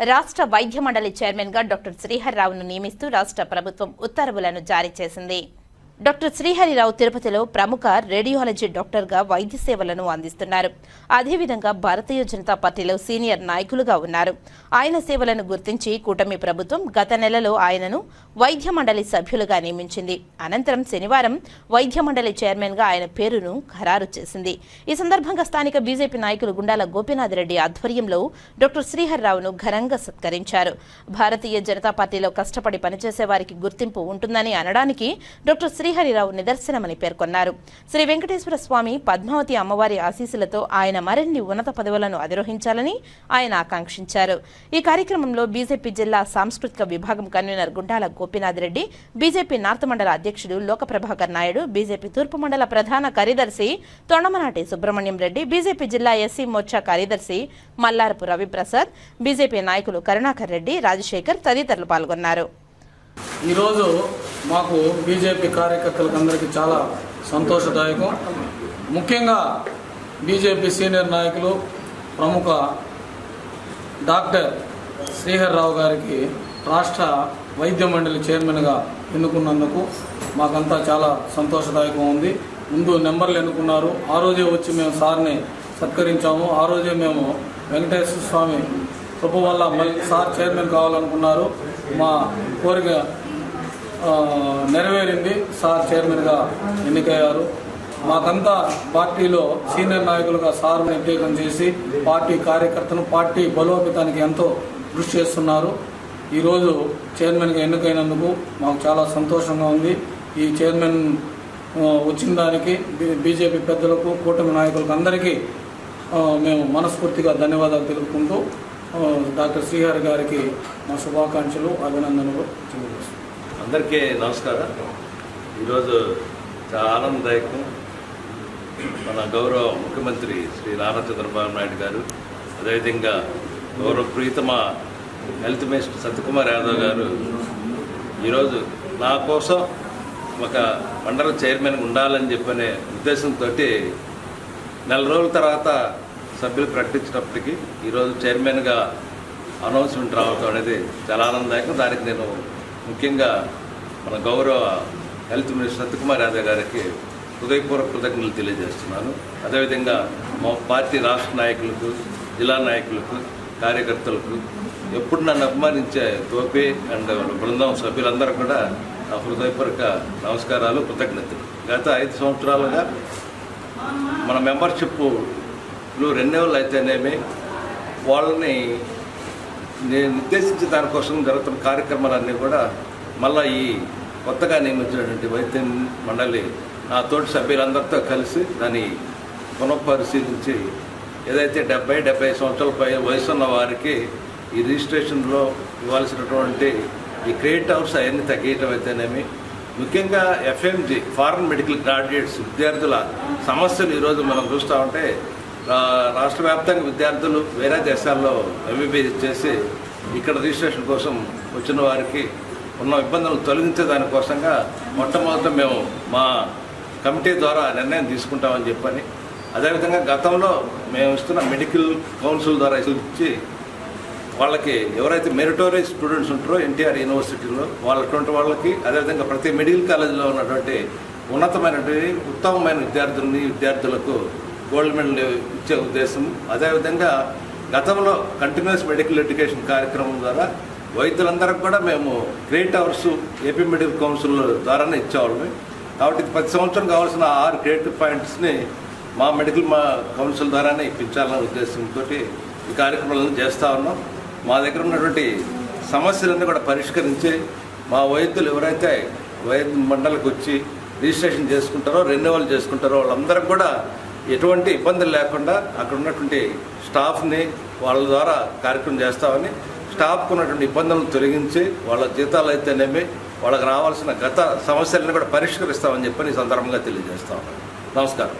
రాష్ట్ర వైద్య మండలి చైర్మన్గా డాక్టర్ శ్రీహరిరావును నియమిస్తూ రాష్ట్ర ప్రభుత్వం ఉత్తర్వులను జారీ చేసింది. డాక్టర్ శ్రీహరిరావు తిరుపతిలో ప్రముఖ రేడియాలజీ డాక్టర్గా వైద్య సేవలను అందిస్తున్నారు. అదేవిధంగా భారతీయ జనతా పార్టీలో సీనియర్ నాయకులుగా ఉన్నారు. ఆయన సేవలను గుర్తించి కూటమి ప్రభుత్వం గత నెలలో ఆయనను వైద్య మండలి సభ్యులుగా నియమించింది. అనంతరం శనివారం వైద్య మండలి చైర్మన్గా ఆయన పేరును ఖరారు చేసింది. ఈ సందర్భంగా స్థానిక బీజేపీ నాయకులు గుండాల గోపీనాథ్ రెడ్డి ఆధ్వర్యంలో డాక్టర్ శ్రీహరిరావును ఘనంగా సత్కరించారు. భారతీయ జనతా పార్టీలో కష్టపడి పనిచేసే వారికి గుర్తింపు ఉంటుందని అనడానికి డాక్టర్ శ్రీహరిరావు నిదర్శనమని పేర్కొన్నారు. శ్రీ వెంకటేశ్వర స్వామి పద్మావతి అమ్మవారి ఆశీస్సులతో ఆయన మరిన్ని ఉన్నత పదవులను అధిరోహించాలని ఆయన ఆకాంక్షించారు. ఈ కార్యక్రమంలో బీజేపీ జిల్లా సాంస్కృతిక విభాగం convener Gundala Gopinath Reddy BJP north మండల అధ్యక్షుడు లోకప్రభాకర్ నాయుడు బీజేపీ తూర్పు మండల ప్రధాన కార్యదర్శి తొండమనాటి సుబ్రహ్మణ్యం రెడ్డి బీజేపీ జిల్లా ఎస్సీ మోర్చా కార్యదర్శి మల్లారపు రవిప్రసాద్ బీజేపీ నాయకులు కరుణాకర్ రెడ్డి రాజశేఖర్ తదితరులు పాల్గొన్నారు. ఈరోజు మాకు బీజేపీ కార్యకర్తలకు అందరికీ చాలా సంతోషదాయకం. ముఖ్యంగా బీజేపీ సీనియర్ నాయకులు ప్రముఖ డాక్టర్ శ్రీహర్రావు గారికి రాష్ట్ర వైద్య మండలి చైర్మన్గా ఎన్నుకున్నందుకు మాకంతా చాలా సంతోషదాయకం ఉంది. ముందు నెంబర్లు ఎన్నుకున్నారు. ఆ రోజే వచ్చి మేము సార్ని సత్కరించాము. ఆ రోజే మేము వెంకటేశ్వర స్వామి కృప వల్ల మళ్ళీ సార్ చైర్మన్ కావాలనుకున్నారు. మా కోరిక నెరవేరింది సార్ చైర్మన్గా ఎన్నికయ్యారు. మాకంతా పార్టీలో సీనియర్ నాయకులుగా సార్ని ఉద్యోగం చేసి పార్టీ కార్యకర్తను పార్టీ బలోపేతానికి ఎంతో కృషి చేస్తున్నారు. ఈరోజు చైర్మన్గా ఎన్నికైనందుకు మాకు చాలా సంతోషంగా ఉంది. ఈ చైర్మన్ వచ్చిన దానికి బీజేపీ పెద్దలకు కూటమి నాయకులకు అందరికీ మేము మనస్ఫూర్తిగా ధన్యవాదాలు తెలుపుకుంటూ డాక్టర్ శ్రీహరి గారికి మా శుభాకాంక్షలు అభినందనలు తెలియజేస్తున్నాం. అందరికీ నమస్కారం. ఈరోజు చాలా ఆనందదాయకం మన గౌరవ ముఖ్యమంత్రి శ్రీ నారా చంద్రబాబు నాయుడు గారు అదేవిధంగా గౌరవ ప్రీతమ హెల్త్ మినిస్టర్ సత్యకుమార్ యాదవ్ గారు. ఈరోజు నా కోసం ఒక మండల చైర్మన్ ఉండాలని చెప్పనే ఉద్దేశంతో నెల రోజుల తర్వాత సభ్యులు ప్రకటించినప్పటికీ ఈరోజు చైర్మన్గా అనౌన్స్మెంట్ రావటం అనేది చాలా ఆనందదాయకం. దానికి నేను ముఖ్యంగా మన గౌరవ హెల్త్ మినిస్టర్ సత్యకుమార్ యాదవ్ గారికి హృదయపూర్వక కృతజ్ఞతలు తెలియజేస్తున్నాను. అదేవిధంగా మా పార్టీ రాష్ట్ర నాయకులకు జిల్లా నాయకులకు కార్యకర్తలకు ఎప్పుడు నన్ను అభిమానించే తోపే అండ్ బృందం సభ్యులందరూ కూడా నా హృదయపూర్వక నమస్కారాలు కృతజ్ఞతలు. గత ఐదు సంవత్సరాలుగా మన మెంబర్షిప్లు రెన్యువల్ అయితేనేమి వాళ్ళని నేను నిర్దేశించిన దానికోసం జరుగుతున్న కార్యక్రమాలన్నీ కూడా మళ్ళీ ఈ కొత్తగా నియమించినటువంటి వైద్య మండలి నా తోటి సభ్యులందరితో కలిసి దాన్ని పునఃపరిశీలించి ఏదైతే డెబ్బై డెబ్బై సంవత్సరాల పై వయసు ఉన్న వారికి ఈ రిజిస్ట్రేషన్లో ఇవ్వాల్సినటువంటి ఈ క్రెడిట్ అవర్స్ అవన్నీ తగ్గించడం అయితేనేమి ముఖ్యంగా ఎఫ్ఎంజి ఫారెన్ మెడికల్ గ్రాడ్యుయేట్స్ విద్యార్థుల సమస్యలు ఈరోజు మనం చూస్తూ ఉంటే రాష్ట్ర వ్యాప్తంగా విద్యార్థులు వేరే దేశాల్లో ఎంబీబీఎస్ చేసి ఇక్కడ రిజిస్ట్రేషన్ కోసం వచ్చిన వారికి ఉన్న ఇబ్బందులను తొలగించే దానికోసంగా మొట్టమొదట మేము మా కమిటీ ద్వారా నిర్ణయం తీసుకుంటామని చెప్పని అదేవిధంగా గతంలో మేము ఇస్తున్న మెడికల్ కౌన్సిల్ ద్వారా ఇచ్చి వాళ్ళకి ఎవరైతే మెరిటోరియస్ స్టూడెంట్స్ ఉంటారో ఎన్టీఆర్ యూనివర్సిటీలో వాళ్ళటువంటి వాళ్ళకి అదేవిధంగా ప్రతి మెడికల్ కాలేజీలో ఉన్నటువంటి ఉన్నతమైనటువంటి ఉత్తమమైన విద్యార్థులని విద్యార్థులకు గోల్డ్ మెడల్ ఇచ్చే ఉద్దేశం. అదేవిధంగా గతంలో కంటిన్యూస్ మెడికల్ ఎడ్యుకేషన్ కార్యక్రమం ద్వారా వైద్యులందరికీ కూడా మేము credit hours AP medical council ద్వారానే ఇచ్చేవాళ్ళమే. కాబట్టి ప్రతి సంవత్సరం కావాల్సిన ఆరు క్రెడిట్ పాయింట్స్ని మా మెడికల్ మా కౌన్సిల్ ద్వారానే ఇప్పించాలనే ఉద్దేశంతో ఈ కార్యక్రమాలను చేస్తూ ఉన్నాం. మా దగ్గర ఉన్నటువంటి సమస్యలన్నీ కూడా పరిష్కరించి మా వైద్యులు ఎవరైతే వైద్య మండలికి వచ్చి రిజిస్ట్రేషన్ చేసుకుంటారో రెన్యువల్ చేసుకుంటారో వాళ్ళందరికీ కూడా ఎటువంటి ఇబ్బందులు లేకుండా అక్కడ ఉన్నటువంటి స్టాఫ్ని వాళ్ళ ద్వారా కార్యక్రమం చేస్తామని స్టాఫ్కు ఉన్నటువంటి ఇబ్బందులను తొలగించి వాళ్ళ జీతాలు అయితేనేమి వాళ్ళకి రావాల్సిన గత సమస్యలను కూడా పరిష్కరిస్తామని చెప్పని ఈ సందర్భంగా తెలియజేస్తా ఉన్నాను. నమస్కారం.